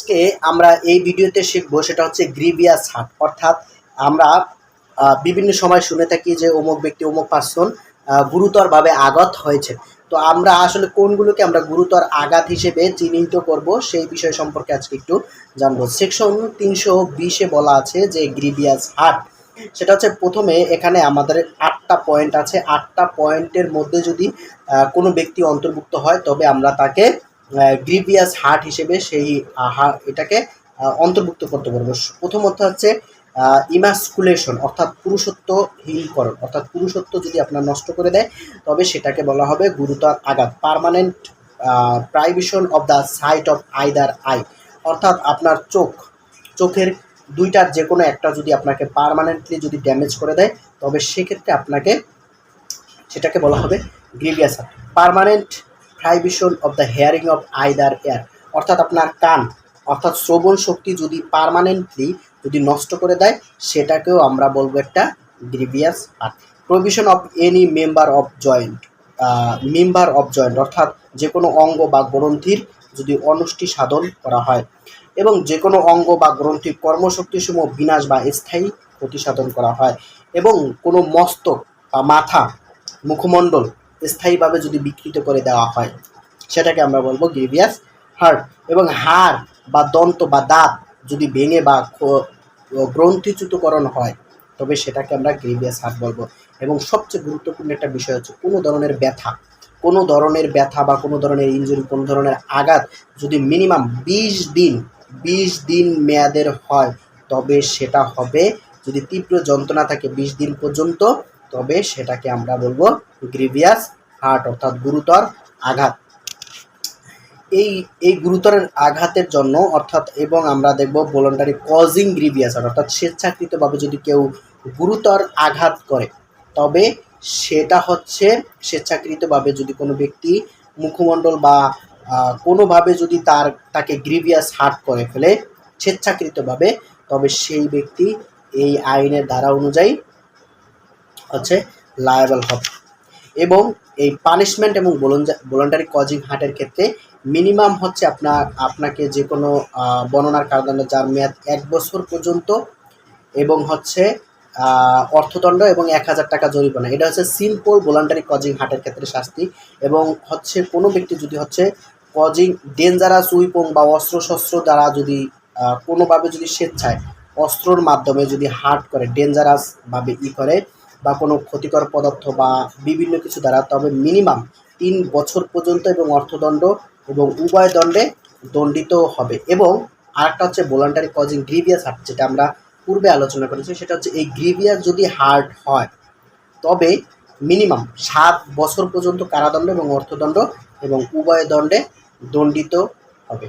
আজকে আমরা এই ভিডিওতে শিখব সেটা হচ্ছে গ্রিভিয়াস হার্ট অর্থাৎ আমরা বিভিন্ন সময় শুনে থাকি যে অমুক ব্যক্তি, অমুক পার্সন গুরুতরভাবে আঘাত হয়েছে। তো আমরা আসলে কোনগুলোকে আমরা গুরুতর আঘাত হিসেবে চিহ্নিত করব সেই বিষয় সম্পর্কে আজকে একটু জানব। সেকশন তিনশো বিশে বলা আছে যে গ্রিভিয়াস হার্ট সেটা হচ্ছে প্রথমে এখানে আমাদের আটটা পয়েন্ট আছে। আটটা পয়েন্টের মধ্যে যদি কোনো ব্যক্তি অন্তর্ভুক্ত হয়, তবে আমরা তাকে গ্রিভিয়াস হার্ট হিসেবে সেই এটাকে অন্তর্ভুক্ত করতে পারব। প্রথমত হচ্ছে ইমাস্কুলেশন অর্থাৎ পুরুষত্ব পুরুষত্বহীনকরণ অর্থাৎ পুরুষত্ব যদি আপনার নষ্ট করে দেয়, তবে সেটাকে বলা হবে গুরুতর আঘাত permanent privation of the sight of either eye অর্থাৎ আপনার চোখ, চোখের দুইটার যে কোনো একটা যদি আপনাকে পার্মানেন্টলি যদি ড্যামেজ করে দেয়, তবে সেক্ষেত্রে আপনাকে সেটাকে বলা হবে grievous permanent privation of the hearing of either ear অর্থাৎ আপনার কান, অর্থাৎ শ্রবণ শক্তি যদি পার্মানেন্টলি যদি নষ্ট করে দেয়, সেটাকেও আমরা বলব একটা grievous hurt provision of any member of joint member of joint অর্থাৎ যে কোনো অঙ্গ বা গ্রন্থির যদি অনুষ্ঠি সাধন করা হয় এবং যে কোনো অঙ্গ বা গ্রন্থির কর্মশক্তিসমূহ বিনাশ বা স্থায়ী ক্ষতি সাধন করা হয় এবং কোনো মস্তক বা মাথা, মুখমণ্ডল স্থায়ীভাবে যদি বিকৃত করে দেওয়া হয়, সেটাকে আমরা বলব গ্রিভিয়াস হার্ট এবং হাড় বা দন্ত বা দাঁত যদি ভেঙে বা গ্রন্থিচ্যুতকরণ হয়, তবে সেটাকে আমরা গ্রিভিয়াস হার্ট বলব। এবং সবচেয়ে গুরুত্বপূর্ণ একটা বিষয় হচ্ছে কোনো ধরনের ব্যথা। কোনো ধরনের ব্যথা বা কোনো ধরনের ইনজুরি কোনো ধরনের আঘাত যদি মিনিমাম বিশ দিন বিশ দিন মেয়াদের হয়, তবে সেটা হবে যদি তীব্র যন্ত্রণা থাকে বিশ দিন পর্যন্ত তবে সেটাকে আমরা বলব গ্রিভিয়াস হার্ট, অর্থাৎ গুরুতর আঘাত। এই এই গুরুতর আঘাতের জন্য, অর্থাৎ এবং আমরা দেখব ভলান্টারি কজিং গ্রিভিয়াস অর্থাৎ স্বেচ্ছাকৃতভাবে যদি কেউ গুরুতর আঘাত করে, তবে সেটা হচ্ছে স্বেচ্ছাকৃতভাবে যদি কোনো ব্যক্তি মুখমণ্ডল বা কোনোভাবে যদি তার, তাকে গ্রিভিয়াস হার্ট করে ফেলে, স্বেচ্ছাকৃতভাবে, তবে সেই ব্যক্তি এই আইনের ধারা অনুযায়ী হচ্ছে লায়াবল হবে। এবং এই পানিশমেন্ট এবং ভলান্টারি কজিং হার্টের ক্ষেত্রে মিনিমাম হচ্ছে আপনার, আপনাকে যে কোনো বর্ণনার কারণে যার মেয়াদ এক বছর পর্যন্ত এবং হচ্ছে অর্থদণ্ড এবং এক হাজার টাকা জরিমানা। এটা হচ্ছে সিম্পল ভলান্টারি কজিং হার্টের ক্ষেত্রে শাস্তি এবং হচ্ছে কোনো ব্যক্তি যদি হচ্ছে কজিং ডেঞ্জারাস উইপং বা অস্ত্র শস্ত্র দ্বারা যদি কোনোভাবে যদি স্বেচ্ছায় অস্ত্রর মাধ্যমে যদি হার্ট করে ডেঞ্জারাসভাবে ই করে বা কোনো ক্ষতিকর পদার্থ বা বিভিন্ন কিছু দ্বারা, তবে মিনিমাম তিন বছর পর্যন্ত এবং অর্থদণ্ড এবং উভয় দণ্ডে দণ্ডিত হবে। এবং আরেকটা হচ্ছে ভলান্টারি কজিং গ্রিভিয়াস হার্ট যেটা আমরা পূর্বে আলোচনা করেছি, সেটা হচ্ছে এই গ্রিভিয়াস যদি হার্ট হয়, তবে মিনিমাম সাত বছর পর্যন্ত কারাদণ্ড এবং অর্থদণ্ড এবং উভয় দণ্ডে দণ্ডিত হবে।